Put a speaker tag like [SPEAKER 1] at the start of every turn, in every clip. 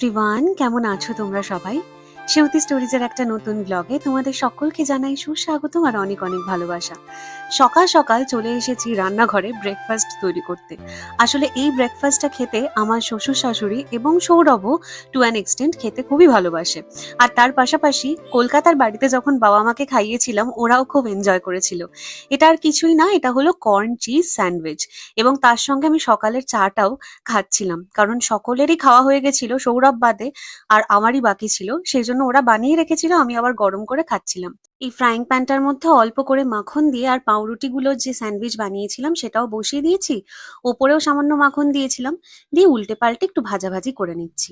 [SPEAKER 1] Everyone কেমন আছো তোমরা সবাই? সেমতি স্টোরিজের একটা নতুন ব্লগে তোমাদের সকলকে জানাই সুস্বাগতম আর অনেক অনেক ভালোবাসা। সকাল সকাল চলে এসেছি রান্নাঘরে ব্রেকফাস্ট তৈরি করতে। আসলে এই ব্রেকফাস্টটা খেতে আমার শ্বশুর শাশুড়ি এবং সৌরভও টু অ্যান এক্সটেন্ট খেতে খুবই ভালোবাসে। আর তার পাশাপাশি কলকাতার বাড়িতে যখন বাবা মাকে খাইয়েছিলাম, ওরাও খুব এনজয় করেছিল। এটা আর কিছুই না, এটা হলো কর্ন চিজ স্যান্ডউইচ এবং তার সঙ্গে আমি সকালের চাটাও খাচ্ছিলাম। কারণ সকলেরই খাওয়া হয়ে গেছিল, সৌরভ বাদে আর আমারই বাকি ছিল। সেই জন্য ওরা বানিয়ে রেখেছিল, আমি আবার গরম করে খাচ্ছিলাম। এই ফ্রাইং প্যানটার মধ্যে অল্প করে মাখন দিয়ে আর পাউরুটিগুলোর যে স্যান্ডউইচ বানিয়েছিলাম সেটাও বসিয়ে দিয়েছি। ওপরেও সামান্য মাখন দিয়েছিলাম। দিয়ে উল্টে পাল্টে একটু ভাজাভাজি করে নিচ্ছি।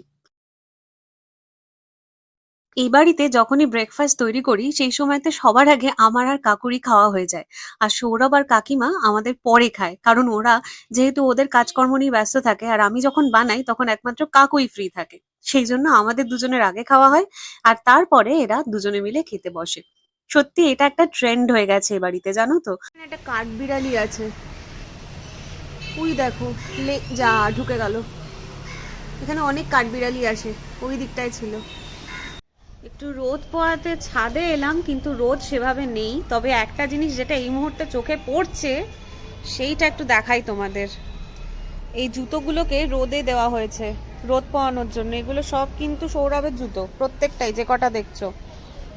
[SPEAKER 1] এই বাড়িতে যখনই ব্রেকফাস্ট তৈরি করি, সেই সময়তে সবার আগে আমার আর কাকুরি খাওয়া হয়ে যায়। আর সৌরভ আর কাকিমা আমাদের পরে খায়, কারণ ওরা যেহেতু ওদের কাজকর্ম নিয়ে ব্যস্ত থাকে, আর আমি যখন বানাই তখন একমাত্র কাকুই ফ্রি থাকে। সেই জন্য আমাদের দুজনের আগে খাওয়া হয়, আর তারপরে এরা দুজনে মিলে খেতে বসে। সত্যি এটা একটা ট্রেন্ড হয়ে গেছে এ বাড়িতে জানো তো? একটা কাঠবিড়ালি আছে। ওই দেখো লে যা ঢুকে গেল। এখানে অনেক কাঠবিড়ালি আসে ওই দিকটায় ছিল। একটু রোদ পোয়াতে ছাদে এলাম কিন্তু রোদ সেভাবে নেই। তবে একটা জিনিস যেটা এই মুহূর্তে চোখে পড়ছে সেইটা একটু দেখাই তোমাদের। এই জুতোগুলোকে রোদে দেওয়া হয়েছে রোদ পোয়ানোর জন্য। এগুলো সব কিন্তু সৌরভের জুতো প্রত্যেকটাই যে কটা দেখছ।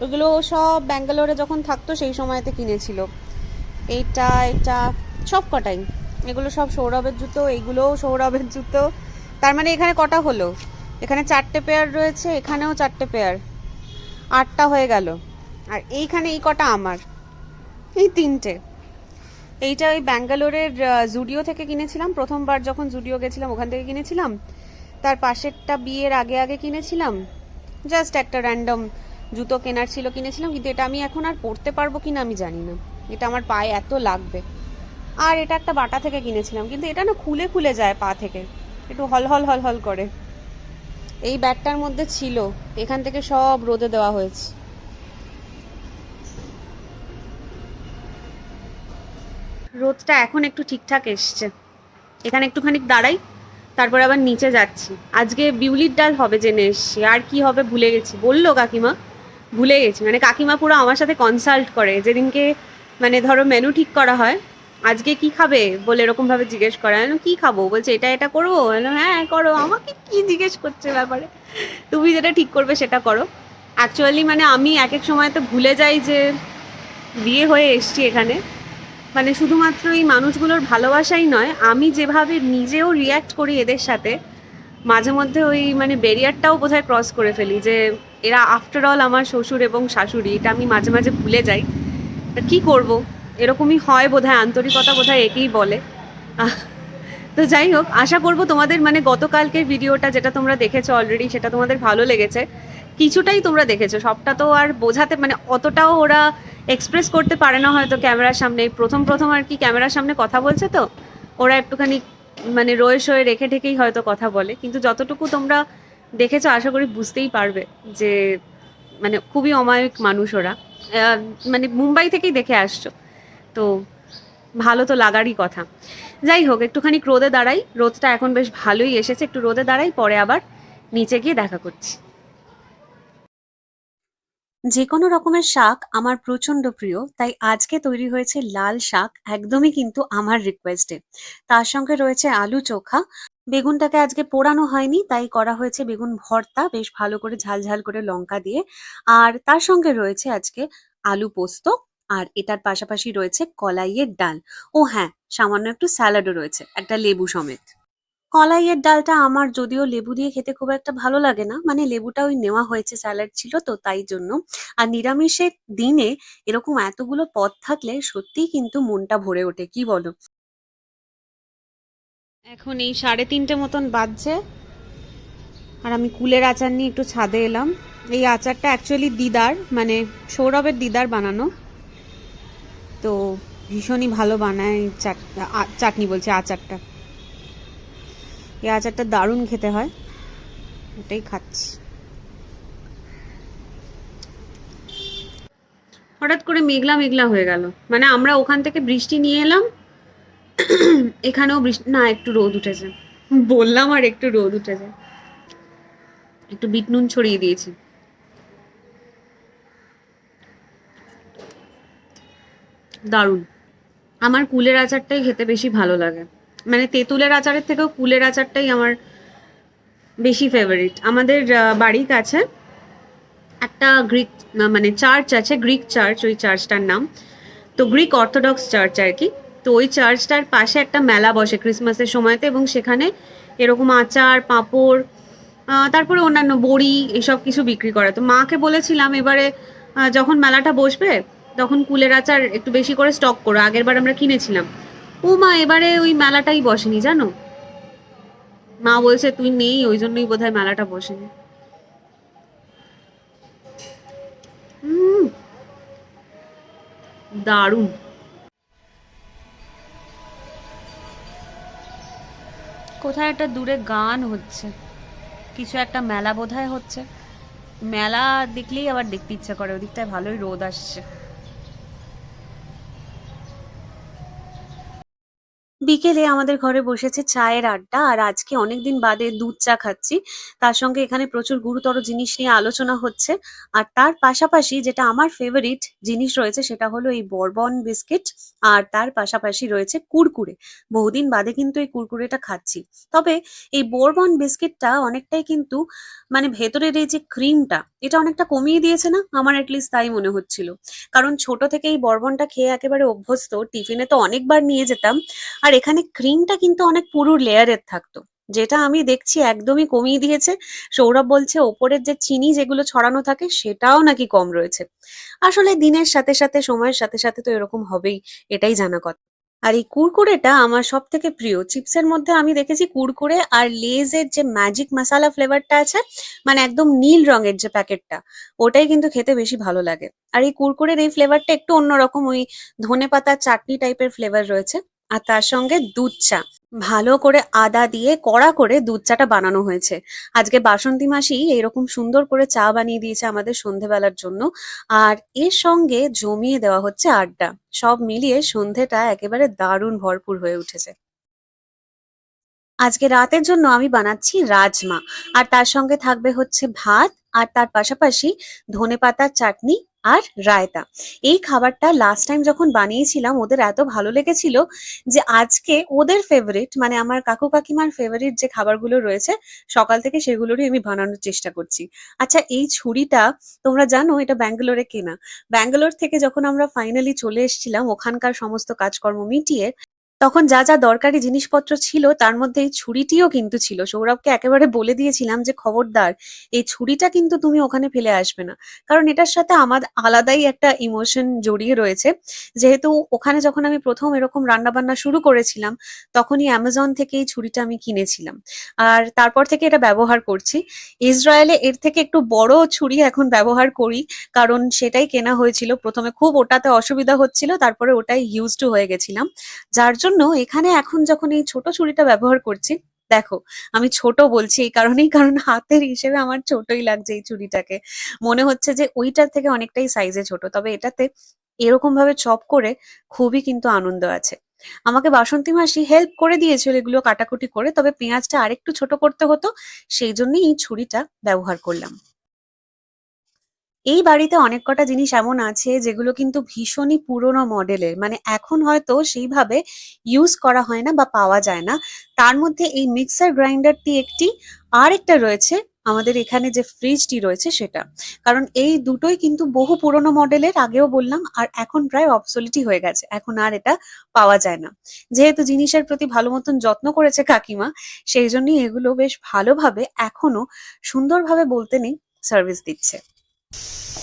[SPEAKER 1] ওগুলো সব ব্যাঙ্গালোরে যখন থাকতো, সেই সময়তে কিনেছিল। এইটা এটা সব কটাই। এগুলো সব সৌরভের জুতো, এইগুলোও সৌরভের জুতো। তার মানে এখানে কটা হলো? এখানে চারটে পেয়ার রয়েছে, এখানেও চারটে পেয়ার আটটা হয়ে গেল। আর এইখানে এই কটা আমার। এই তিনটে। এইটা ওই ব্যাঙ্গালোরের জুডিও থেকে কিনেছিলাম। প্রথমবার যখন জুডিও গেছিলাম, ওখান থেকে কিনেছিলাম। তার পাশেরটা বিয়ের আগে আগে কিনেছিলাম। জাস্ট একটা র্যান্ডম জুতো কেনার ছিল, কিনেছিলাম, কিন্তু এটা আমি এখন আর পরতে পারব কিনা আমি জানি না। এটা আমার পায়ে এত লাগবে। আর এটা একটা বাটা থেকে কিনেছিলাম, কিন্তু এটা না খুলে খুলে যায় পা থেকে। একটু হল হল হল হল করে। এই ব্যাগটার মধ্যে ছিল, এখান থেকে সব রোদে দেওয়া হয়েছে। রোদটা এখন একটু ঠিকঠাক এসছে। এখানে একটুখানি দাঁড়াই, তারপর আবার নিচে যাচ্ছি। আজকে বিউলির ডাল হবে জেনে এসছি। আর কি হবে ভুলে গেছি। বলল কাকিমা ভুলে গেছি। মানে কাকিমা পুরো আমার সাথে কনসাল্ট করে, যেদিনকে মানে ধরো মেনু ঠিক করা হয়, আজকে কি খাবে বলে এরকম ভাবে জিজ্ঞেস করে। আমি কি খাব? বলছে, এটা এটা করব? আমি হ্যাঁ করো। আমাকে কি জিজ্ঞেস করছে ব্যাপারে? তুমি যেটা ঠিক করবে সেটা করো। অ্যাকচুয়ালি মানে আমি এক এক সময় তো ভুলে যাই যে বিয়ে হয়ে এসছি এখানে। মানে শুধুমাত্র এই মানুষগুলোর ভালোবাসাই নয়, আমি যেভাবে নিজেও রিয়্যাক্ট করি এদের সাথে, মাঝে মধ্যে ওই মানে ব্যারিয়ারটাও বোধহয় ক্রস করে ফেলি যে এরা আফটার অল আমার শ্বশুর এবং শাশুড়ি, এটা আমি মাঝে মাঝে ভুলে যাই। তা কী করব? এরকমই হয় বোধহয়, আন্তরিকতা বোধহয় একেই বলে। তো যাই হোক, আশা করব তোমাদের মানে গতকালকের ভিডিওটা যেটা তোমরা দেখেছ অলরেডি সেটা তোমাদের ভালো লেগেছে। কিছুটাই তোমরা দেখেছ, সবটা তো আর বোঝাতে মানে অতটাও ওরা এক্সপ্রেস করতে পারে না হয়তো ক্যামেরার সামনে। প্রথম প্রথম আর কি ক্যামেরার সামনে কথা বলছে তো, ওরা একটুখানি মানে রয়ে সয়ে রেখে ঠেকেই হয়তো কথা বলে। কিন্তু যতটুকু তোমরা দেখেছ, আশা করি বুঝতেই পারবে যে মানে খুবই অমায়িক মানুষ ওরা। মানে মুম্বাই থেকেই দেখে আসছো। তো ভালো তো লাগারই কথা। যাই হোক, একটুখানি রোদে দাঁড়াই। রোদটা এখন বেশ ভালোই এসেছে। একটু রোদে দাঁড়াই, পরে আবার নিচে গিয়ে দেখা করছি। যে কোনো রকমের শাক আমার প্রচণ্ড প্রিয়, তাই আজকে তৈরি হয়েছে লাল শাক, একদমই কিন্তু আমার রিকোয়েস্টে তার সঙ্গে রয়েছে আলু চোখা। বেগুনটাকে আজকে পোড়ানো হয়নি, তাই করা হয়েছে বেগুন ভর্তা, বেশ ভালো করে ঝাল ঝাল করে লঙ্কা দিয়ে। আর তার সঙ্গে রয়েছে আজকে আলু পোস্ত, আর এটার পাশাপাশি রয়েছে কলাইয়ের ডাল। ও হ্যাঁ সামান্য একটু স্যালাডও রয়েছে, একটা লেবু সমেত। কলাইয়ের ডালটা আমার যদিও লেবু দিয়ে খেতে খুব একটা ভালো লাগে না মানে লেবুটা ওই নেওয়া হয়েছে, স্যালাড ছিল তো তাই জন্য। আর নিরামিষের দিনে এরকম এতগুলো পদ থাকলে সত্যিই কিন্তু মনটা ভরে ওঠে, কি বলো? এখন এই সাড়ে তিনটে মতন বাজছে। আর আমি কুলের আচার নিয়ে একটু ছাদে এলাম। এই আচারটা অ্যাকচুয়ালি দিদার মানে সৌরভের দিদার বানানো। তো ভীষণই ভালো বানায় চাটনি বলছে আচারটা। এই আচারটা দারুণ খেতে হয়। ওটাই খাচ্ছি। হঠাৎ করে মেঘলা মেঘলা হয়ে গেল। মানে আমরা ওখান থেকে বৃষ্টি নিয়ে এলাম। এখানেও বৃষ্টি না, একটু রোদ উঠেছে। বললাম আর একটু রোদ উঠেছে। একটু বিট নুন ছড়িয়ে দিয়েছি। দারুণ। আমার কুলের আচারটাই খেতে বেশি ভালো লাগে। মানে তেঁতুলের আচারের থেকেও কুলের আচারটাই আমার বেশি ফেভারিট আমাদের বাড়ির কাছে একটা গ্রিক মানে চার্চ আছে, গ্রিক চার্চ, ওই চার্চটার নাম। তো গ্রিক অর্থোডক্স চার্চ আর কি। তো ওই চার্চটার পাশে একটা মেলা বসে ক্রিসমাসের সময়তে এবং সেখানে এরকম আচার, পাঁপড় তারপরে অন্যান্য বড়ি এসব কিছু বিক্রি করে। তো মাকে বলেছিলাম এবারে যখন মেলাটা বসবে, তখন কুলের আচার একটু বেশি করে স্টক করো। আগের বার আমরা কিনেছিলাম। ও মা, এবারে ওই মেলাটাই বসেনি জানো? মা বলছে, তুই নেই, ওই জন্যই বোধহয় মেলাটা বসেনি। দারুণ। কোথায় একটা দূরে গান হচ্ছে। কিছু একটা মেলা বোধহয় হচ্ছে। মেলা দেখলেই আবার দেখতে ইচ্ছা করে, ওদিকটায় ভালোই রোদ আসছে। বিকেলে আমাদের ঘরে বসেছে চায়ের আড্ডা, আর আজকে অনেকদিন বাদে দুধ চা খাচ্ছি। তার সঙ্গে এখানে প্রচুর গুরুতর জিনিস নিয়ে আলোচনা হচ্ছে। আর তার পাশাপাশি যেটা আমার ফেভারিট জিনিস রয়েছে সেটা হলো এই বরবন বিস্কিট, আর তার পাশাপাশি রয়েছে কুরকুরে। বহুদিন বাদে কিন্তু এই কুরকুরেটা খাচ্ছি। তবে এই বোরবন বিস্কিটটা অনেকটাই কিন্তু মানে ভেতরের এই যে ক্রিমটা এটা অনেকটা কমিয়ে দিয়েছে না? আমার অ্যাটলিস্ট তাই মনে হচ্ছিল। কারণ ছোট থেকে এই বরবনটা খেয়ে একেবারে অভ্যস্ত, টিফিনে তো অনেকবার নিয়ে যেতাম। আর এখানে ক্রিমটা কিন্তু অনেক পুরু লেয়ারের থাকতো। যেটা আমি দেখছি একদমই কমিয়ে দিয়েছে। সৌরভ বলছে, ওপরের যে চিনি যেগুলো ছড়ানো থাকে, সেটাও নাকি কম রয়েছে। আসলে দিনের সাথে সাথে, সময়ের সাথে সাথে তো এরকম হবেই, এটাই জানা কথা। আর এই কুরকুরেটা আমার সব থেকে প্রিয়। চিপসের মধ্যে আমি দেখেছি কুরকুরে আর লেজের যে ম্যাজিক মশালা ফ্লেভারটা আছে মানে একদম নীল রঙের যে প্যাকেটটা, ওটাই কিন্তু খেতে বেশি ভালো লাগে। আর এই কুরকুরের এই ফ্লেভারটা একটু অন্যরকম, ওই ধনে পাতার চাটনি টাইপের ফ্লেভার রয়েছে। আর তার সঙ্গে দুধ চা। ভালো করে আদা দিয়ে কড়া করে দুধ চাটা বানানো হয়েছে। আজকে বাসন্তী মাসি এরকম সুন্দর করে চা বানিয়ে দিয়েছে আমাদের সন্ধেবেলার জন্য। আর এর সঙ্গে জমিয়ে দেওয়া হচ্ছে আড্ডা। সব মিলিয়ে সন্ধেটা একেবারে দারুণ ভরপুর হয়ে উঠেছে। আজকে রাতের জন্য আমি বানাচ্ছি রাজমা। আর তার সঙ্গে থাকবে হচ্ছে ভাত। আর তার পাশাপাশি ধনেপাতার চাটনি আর রায়তা। এই খাবারটা লাস্ট টাইম যখন বানিয়েছিলাম, ওদের এত ভালো লেগেছিল যে আজকে ওদের ফেভারিট মানে আমার কাকু কাকিমার ফেভারিট যে খাবারগুলো রয়েছে, সকাল থেকে সেগুলোরই আমি বানানোর চেষ্টা করছি। আচ্ছা এই ছুরিটা তোমরা জানো এটা ব্যাঙ্গালোরে কেনা। ব্যাঙ্গালোর থেকে যখন আমরা ফাইনালি চলে এসেছিলাম, ওখানকার সমস্ত কাজকর্ম মিটিয়ে তখন যা যা দরকারি জিনিসপত্র ছিল, তার মধ্যে এই ছুরিটিও কিন্তু ছিল। সৌরভকে একেবারে বলে দিয়েছিলাম যে, খবরদার, এই ছুরিটা কিন্তু তুমি ওখানে ফেলে আসবে না। কারণ এটার সাথে আমার আলাদাই একটা ইমোশন জড়িয়ে রয়েছে। যেহেতু ওখানে যখন আমি প্রথম এরকম রান্না বান্না শুরু করেছিলাম, তখনই অ্যামাজন থেকে এই ছুরিটা আমি কিনেছিলাম। আর তারপর থেকে এটা ব্যবহার করছি। ইসরায়েলে এর থেকে একটু বড় ছুরি এখন ব্যবহার করি, কারণ সেটাই কেনা হয়েছিল। প্রথমে খুব ওটাতে অসুবিধা হচ্ছিল, তারপরে ওটাই ইউজ টু হয়ে গেছিলাম। যার জন্য এখানে এখন যখন এই ছোট ছুরিটা ব্যবহার করছি, দেখো, আমি ছোট বলছি এই কারণেই, কারণ হাতের হিসেবে আমার ছোটই লাগছে এই ছুরিটাকে। মনে হচ্ছে যে ওইটার থেকে অনেকটাই সাইজে ছোট, তবে এটাতে এরকম ভাবে চপ করে খুবই কিন্তু আনন্দ আছে। আমাকে বাসন্তী মাসি হেল্প করে দিয়েছিল এগুলো কাটাকুটি করে, তবে পেঁয়াজটা আরেকটু ছোট করতে হতো, সেই জন্যই এই ছুরিটা ব্যবহার করলাম। এই বাড়িতে অনেক কটা জিনিস এমন আছে যেগুলো কিন্তু ভীষণই পুরোনো মডেলের। মানে এখন হয়তো সেইভাবে ইউজ করা হয় না বা পাওয়া যায় না। তার মধ্যে এই মিক্সার গ্রাইন্ডারটি একটি আর একটা রয়েছে, আমাদের এখানে যে ফ্রিজটি রয়েছে সেটা। কারণ এই দুটোই কিন্তু বহু পুরোনো মডেলের, আগেও বললাম, আর এখন প্রায় অবসলিটি হয়ে গেছে। এখন আর এটা পাওয়া যায় না। যেহেতু জিনিসের প্রতি ভালো মতন যত্ন করেছে কাকিমা, সেই জন্যই এগুলো বেশ ভালোভাবে এখনও সুন্দরভাবে বলতে নেই সার্ভিস দিচ্ছে। you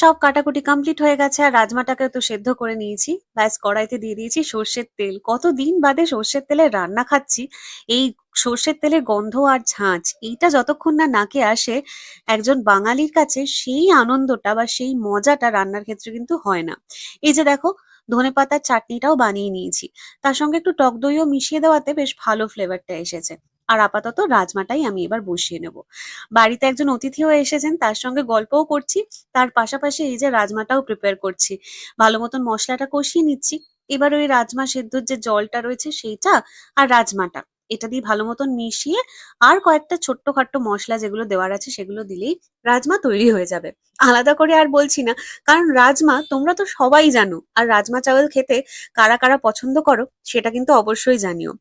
[SPEAKER 1] সব কাটাকুটি কমপ্লিট হয়ে গেছে আর রাজমাটাকে তো সেদ্ধ করে নিয়েছি। ব্যাস, কড়াইতে দিয়ে দিয়েছি সর্ষের তেল। কতদিন বাদে সর্ষের তেলের রান্না খাচ্ছি, এই সর্ষের তেলের গন্ধ আর ঝাঁঝ এইটা যতক্ষণ না নাকে আসে একজন বাঙালির কাছে, সেই আনন্দটা বা সেই মজাটা রান্নার ক্ষেত্রে কিন্তু হয় না। এই যে দেখো ধনেপাতার চাটনিটাও বানিয়ে নিয়েছি। তার সঙ্গে একটু টক দইও মিশিয়ে দেওয়াতে বেশ ভালো ফ্লেভারটা এসেছে। আর আপাতত রাজমাটাই আমি এবার বসিয়ে নেব। বাড়িতে একজন অতিথিও এসেছেন, তার সঙ্গে গল্পও করছি, তার পাশাপাশি এই যে রাজমাটাও প্রিপেয়ার করছি। ভালো মতন মশলাটা কষিয়ে নিচ্ছি। এবার ওই রাজমা সেদ্ধর যে জলটা রয়েছে সেইটা আর রাজমাটা। এটা দিয়ে ভালো মতন মিশিয়ে আর কয়েকটা ছোট্ট খাট্ট মশলা যেগুলো দেওয়ার আছে সেগুলো দিলেই রাজমা তৈরি হয়ে যাবে। আলাদা করে আর বলছি না, কারণ রাজমা তোমরা তো সবাই জানো, আর রাজমা চাওয়াল খেতে কারা কারা পছন্দ করো সেটা কিন্তু অবশ্যই জানিও।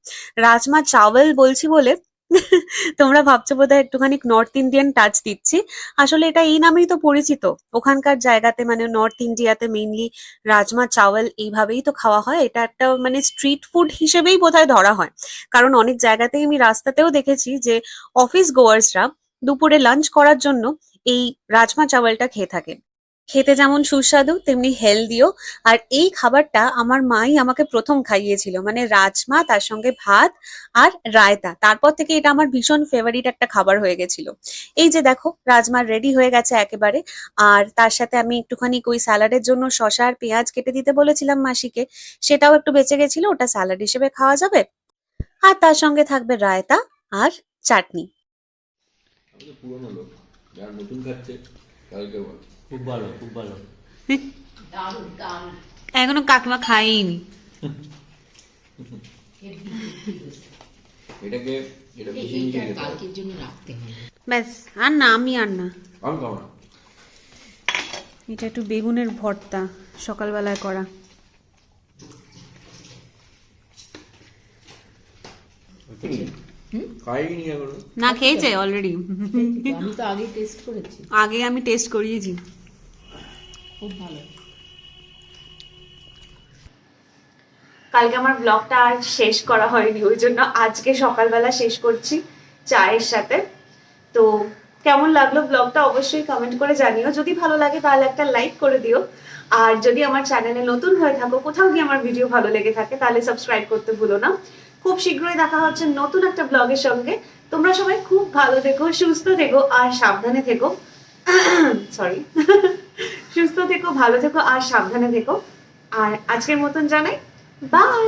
[SPEAKER 1] রাজমা চাওয়াল বলছি বলে তোমরা ভাবছ বোধহয় একটুখানি নর্থ ইন্ডিয়ান টাচ দিচ্ছি। আসলে এটা এই নামেই তো পরিচিত। ওখানকার জায়গাতে মানে নর্থ ইন্ডিয়াতে মেইনলি রাজমা, চাওয়াল এইভাবেই তো খাওয়া হয়। এটা একটা মানে স্ট্রিট ফুড হিসেবেই বোধহয় ধরা হয়। কারণ অনেক জায়গাতেই আমি রাস্তাতেও দেখেছি যে অফিস গোয়ার্সরা দুপুরে লাঞ্চ করার জন্য এই রাজমা, চাওয়ালটা খেয়ে থাকে। খেতে যেমন সুস্বাদু, তেমনি হেলদিও আর এই খাবারটা আমার মাই আমাকে প্রথম খাইয়েছিল মানে রাজমা, তার সঙ্গে ভাত আর রায়তা। তারপর থেকে এটা আমার ভীষণ ফেভারিট একটা খাবার হয়ে গেছিল। এই যে দেখো, রাজমা রেডি হয়ে গেছে একেবারে। আর তার সাথে আমি একটুখানি ওই স্যালাডের জন্য শসা আর পেঁয়াজ কেটে দিতে বলেছিলাম মাসিকে। সেটাও একটু বেঁচে গেছিল, ওটা স্যালাড হিসেবে খাওয়া যাবে। আর তার সঙ্গে থাকবে রায়তা আর চাটনি।
[SPEAKER 2] লোক নতুন খাচ্ছে
[SPEAKER 3] খুব ভালো খুব ভালো।
[SPEAKER 4] দারুণ দারুণ
[SPEAKER 1] এখনও কাকিমা খাইনি।
[SPEAKER 2] এটাকে এটা মিশিয়ে
[SPEAKER 4] এইটা
[SPEAKER 2] মিশিয়ে খেতে হবে।
[SPEAKER 4] কালকের জন্য রাখতে হবে।
[SPEAKER 1] ব্যাস আর না আমি আর না। এটা একটু বেগুনের ভর্তা সকালবেলায় করা।
[SPEAKER 2] খাইনি এখনও
[SPEAKER 1] না খেয়েছে অলরেডি
[SPEAKER 4] আমি তো আগে টেস্ট করেছি।
[SPEAKER 1] আগে আমি টেস্ট করিয়েছি।
[SPEAKER 4] খুব ভালো।
[SPEAKER 1] কালকে আমার ব্লগটা আর শেষ করা হয়নি ওই জন্য আজকে সকালবেলা শেষ করছি চায়ের সাথে। তো কেমন লাগল ব্লগটা অবশ্যই কমেন্ট করে জানিও। যদি ভালো লাগে তাহলে একটা লাইক করে দিও। আর যদি আমার চ্যানেলে নতুন হয়ে থাকো কোথাও গিয়ে আমার ভিডিও ভালো লেগে থাকে তাহলে সাবস্ক্রাইব করতে ভুলো না। খুব শীঘ্রই দেখা হচ্ছে নতুন একটা ব্লগের সঙ্গে। তোমরা সবাই খুব ভালো থেকো, সুস্থ থেকো আর সাবধানে থেকো। সরি সুস্থ থেকো, ভালো থেকো আর সাবধানে থেকো। আর আজকের মতন জানাই বাই